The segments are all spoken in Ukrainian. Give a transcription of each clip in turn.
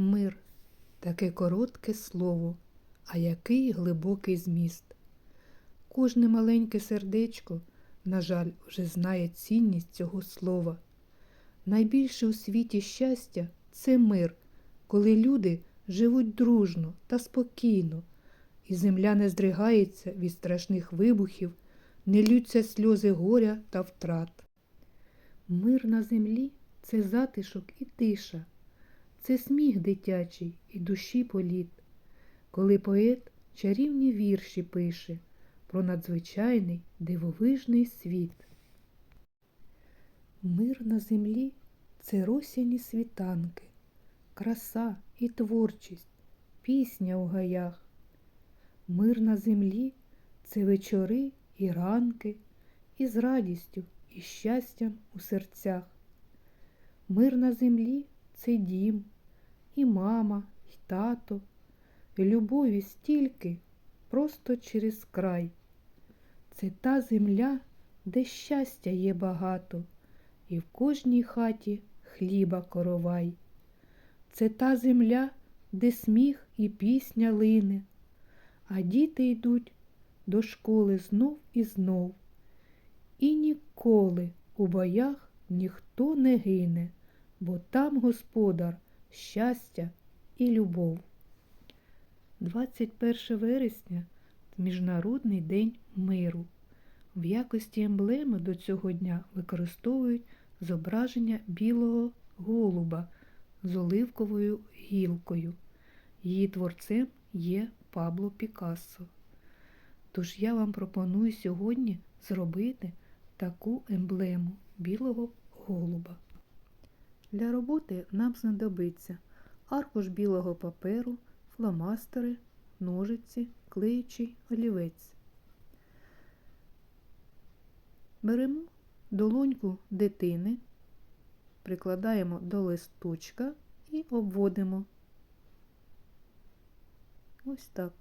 Мир таке коротке слово, а який глибокий зміст. Кожне маленьке сердечко, на жаль, вже знає цінність цього слова. Найбільше у світі щастя це мир, коли люди живуть дружно та спокійно, і земля не здригається від страшних вибухів, не лються сльози горя та втрат. Мир на землі це затишок і тиша, це сміх дитячий і душі політ, коли поет чарівні вірші пише про надзвичайний дивовижний світ. Мир на землі це росяні світанки, краса і творчість, пісня у гаях. Мир на землі це вечори і ранки, із радістю і щастям у серцях. Мир на землі це дім, і мама, і тато, і любові стільки просто через край. Це та земля, де щастя є багато, і в кожній хаті хліба коровай. Це та земля, де сміх і пісня лине, а діти йдуть до школи знов і знов. І ніколи у боях ніхто не гине, бо там господар щастя і любов. 21 вересня Міжнародний день миру. В якості емблеми до цього дня використовують зображення білого голуба з оливковою гілкою. Її творцем є Пабло Пікассо. Тож я вам пропоную сьогодні зробити таку емблему білого голуба. Для роботи нам знадобиться аркуш білого паперу, фломастери, ножиці, клеючий олівець. Беремо долоньку дитини, прикладаємо до листочка і обводимо. Ось так.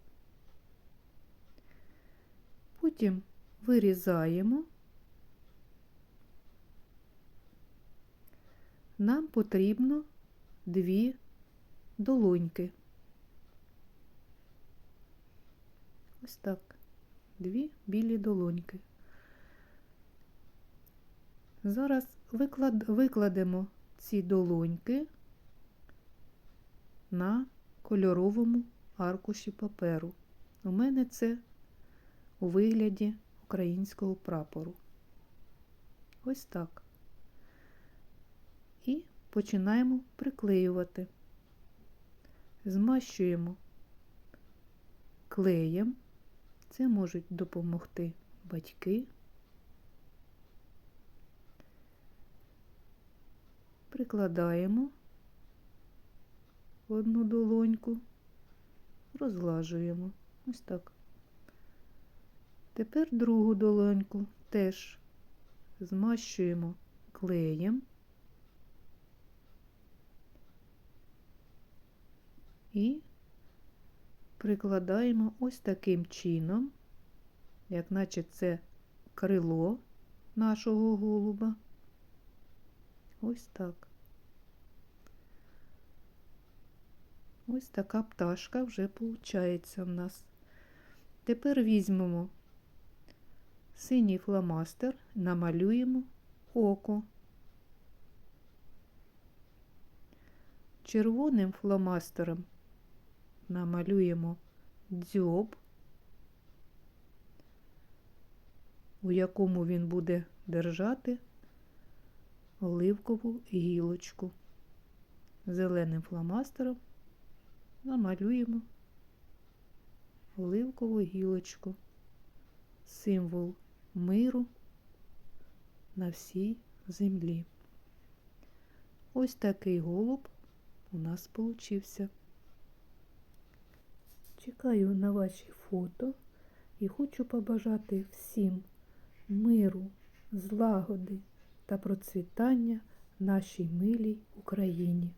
Потім вирізаємо. Нам потрібно дві долоньки. Ось так, дві білі долоньки. Зараз виклад, викладемо ці долоньки на кольоровому аркуші паперу. У мене це у вигляді українського прапору. Ось так. Починаємо приклеювати. Змащуємо клеєм. Це можуть допомогти батьки. Прикладаємо одну долоньку, розглажуємо. Ось так. Тепер другу долоньку теж змащуємо клеєм і прикладаємо ось таким чином, як наче це крило нашого голуба. Ось так. Ось така пташка вже виходить в нас. Тепер візьмемо синій фломастер, намалюємо око. Червоним фломастером намалюємо дзьоб, у якому він буде держати оливкову гілочку. Зеленим фломастером намалюємо оливкову гілочку, символ миру на всій землі. Ось такий голуб у нас получився. Чекаю на ваші фото і хочу побажати всім миру, злагоди та процвітання нашій милій Україні.